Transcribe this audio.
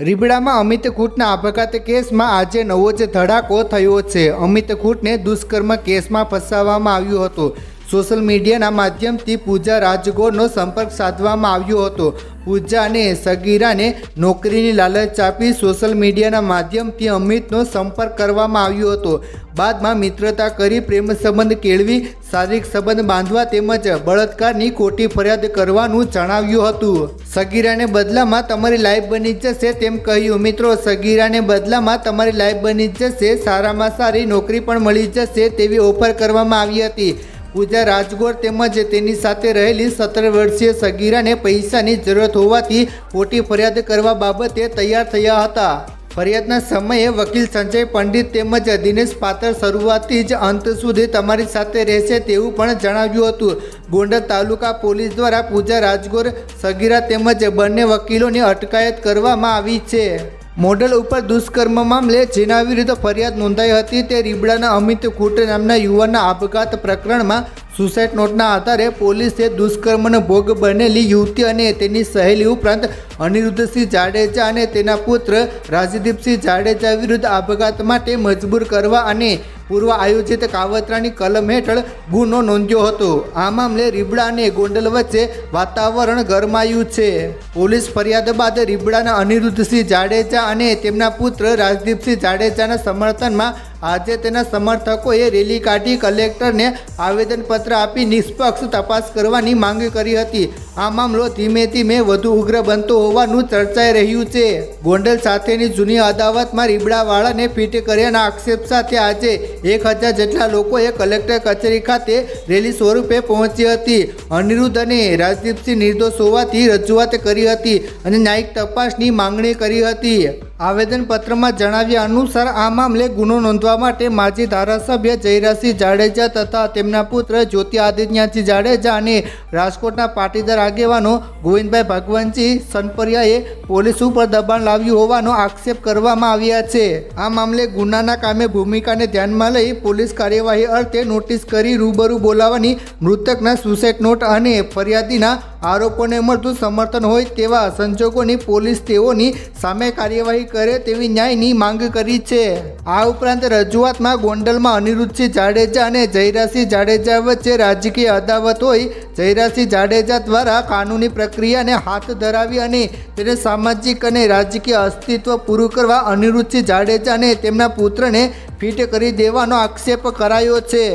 રીબડામાં અમિત ખૂટના આપઘાત કેસમાં આજે નવો જ ધડાકો થયો છે. અમિત ખૂટને દુષ્કર્મ કેસમાં ફસાવવામાં આવ્યું હતું. સોશિયલ મીડિયાના માધ્યમથી પૂજા રાજગોરનો સંપર્ક સાધવામાં આવ્યો હતો. પૂજા અને સગીરાને નોકરીની લાલચ આપી સોશિયલ મીડિયાના માધ્યમથી અમિતનો સંપર્ક કરવામાં આવ્યો હતો. બાદમાં મિત્રતા કરી પ્રેમ સંબંધ કેળવી, શારીરિક સંબંધ બાંધવા તેમજ બળાત્કારની ખોટી ફરિયાદ કરવાનું જણાવ્યું હતું. સગીરાને બદલામાં તમારી લાઈફ બની જશે તેમ કહ્યું. મિત્રો, સગીરાને બદલામાં તમારી લાઈફ બની જશે, સારામાં સારી નોકરી પણ મળી જશે તેવી ઓફર કરવામાં આવી હતી. પૂજા રાજગોર તેમજ તેની સાથે રહેલી સત્તર વર્ષીય સગીરાને પૈસાની જરૂરત હોવાથી ખોટી ફરિયાદ કરવા બાબતે તૈયાર થયા હતા. ફરિયાદના સમયે વકીલ સંજય પંડિત તેમજ દિનેશ પાત્ર શરૂઆતથી જ અંત સુધી તમારી સાથે રહેશે તેવું પણ જણાવ્યું હતું. ગોંડલ તાલુકા પોલીસ દ્વારા પૂજા રાજગોર, સગીરા તેમજ બંને વકીલોની અટકાયત કરવામાં આવી છે. મોડલ ઉપર દુષ્કર્મ મામલે જેના વિરુદ્ધ ફરિયાદ નોંધાઈ હતી તે રીબડાના અમિત ખૂટ નામના યુવાનના આપઘાત પ્રકરણમાં સુસાઇડ નોટના આધારે પોલીસે દુષ્કર્મનો ભોગ બનેલી યુવતી અને તેની સહેલી ઉપરાંત અનિરુદ્ધસિંહ જાડેજા અને તેના પુત્ર રાજદીપસિંહ જાડેજા વિરુદ્ધ આપઘાત માટે મજબૂર કરવા અને પૂર્વ આયોજિત કાવતરાની કલમ હેઠળ ગુનો નોંધ્યો હતો. આ મામલે રીબડા અને ગોંડલ વચ્ચે વાતાવરણ ગરમાયું છે. પોલીસ ફરિયાદ બાદ રીબડાના અનિરુદ્ધસિંહ જાડેજા અને તેમના પુત્ર રાજદીપસિંહ જાડેજાના સમર્થનમાં આજે તેના સમર્થકોએ રેલી કાઢી કલેક્ટરને આવેદનપત્ર આપી નિષ્પક્ષ તપાસ કરવાની માંગ કરી હતી. આ મામલો ધીમે ધીમે વધુ ઉગ્ર બનતો હોવાનું ચર્ચાઈ રહ્યું છે. ગોંડલ સાથેની જૂની અદાવતમાં રીબડાવાળાને ફિટ કર્યાના આક્ષેપ સાથે આજે એક હજાર જેટલા લોકોએ કલેક્ટર કચેરી ખાતે રેલી સ્વરૂપે પહોંચી હતી. અનિરુદ્ધ અને રાજદીપસિંહ નિર્દોષ હોવાથી રજૂઆત કરી હતી અને ન્યાયિક તપાસની માંગણી કરી હતી. આવેદનપત્રમાં જણાવ્યા અનુસાર આ મામલે ગુનો નોંધવા માટે માજી ધારાસભ્ય જયરાસિંહ જાડેજા તથા તેમના પુત્ર જ્યોતિ આદિત્યસિંહ જાડેજા અને રાજકોટના પાટીદાર આગેવાનો ગોવિંદભાઈ ભગવાનજી સનપરિયાએ પોલીસ ઉપર દબાણ લાવ્યું હોવાનો આક્ષેપ કરવામાં આવ્યા છે. આ મામલે ગુનાના કામે ભૂમિકાને ધ્યાનમાં લઈ પોલીસ કાર્યવાહી અર્થે નોટિસ કરી રૂબરૂ બોલાવવાની મૃતકના સુસાઇડ નોટ અને ફરિયાદીના આરોપોને મળતું સમર્થન હોય તેવા સંજોગોની પોલીસ તેઓની સામે કાર્યવાહી કરે તેવી ન્યાયની માંગ કરી છે. આ ઉપરાંત રજૂઆતમાં ગોંડલમાં અનિરુદ્ધસિંહ જાડેજા અને જયરાસિંહ જાડેજા વચ્ચે રાજકીય અદાવત હોય જયરાસિંહ જાડેજા દ્વારા કાનૂની પ્રક્રિયાને હાથ ધરાવી અને તેને સામાજિક અને રાજકીય અસ્તિત્વ પૂરું કરવા અનિરુદ્ધસિંહ જાડેજા અને તેમના પુત્રને ફિટ કરી દેવાનો આક્ષેપ કરાયો છે.